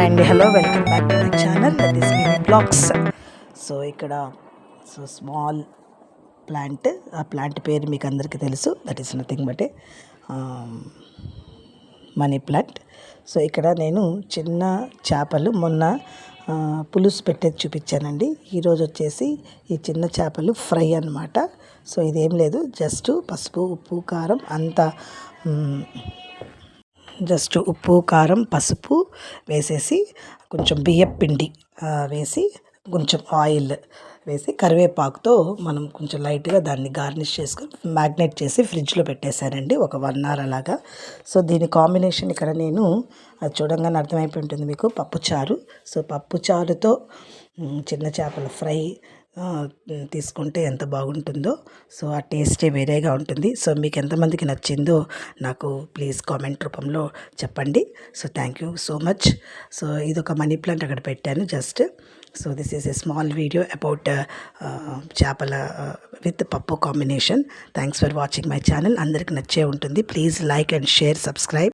Hi అండి hello welcome back to my channel. That is me blogs so ఇక్కడ so small plant ఆ plant పేరు మీకు అందరికీ తెలుసు. That is nothing but money plant so ఇక్కడ నేను చిన్న చేపలు మొన్న పులుసు పెట్టేది చూపించానండి. ఈరోజు వచ్చేసి ఈ చిన్న చేపలు ఫ్రై అన్నమాట. సో ఇదేం లేదు జస్ట్ పసుపు ఉప్పు కారం అంతా జస్ట్ ఉప్పు కారం పసుపు వేసేసి కొంచెం బియ్యం పిండి వేసి కొంచెం ఆయిల్ వేసి కరివేపాకుతో మనం కొంచెం లైట్గా దాన్ని గార్నిష్ చేసుకొని మ్యాగ్నేట్ చేసి ఫ్రిడ్జ్లో పెట్టేశానండి. ఒక వన్ అవర్ అలాగా. సో దీని కాంబినేషన్ ఇక్కడ నేను అది చూడంగానే అర్థమైపోయి ఉంటుంది మీకు పప్పుచారు సో పప్పుచారుతో చిన్న చేపల ఫ్రై తీసుకుంటే ఎంత బాగుంటుందో. సో ఆ టేస్టే వేరేగా ఉంటుంది. సో మీకు ఎంతమందికి నచ్చిందో నాకు ప్లీజ్ కామెంట్ రూపంలో చెప్పండి. So thank you so much so ఇది ఒక మనీ ప్లాంట్ అక్కడ పెట్టాను just. So this is a small video about చేపల విత్ పప్పు combination thanks for watching my channel అందరికి నచ్చే ఉంటుంది. Please like and share subscribe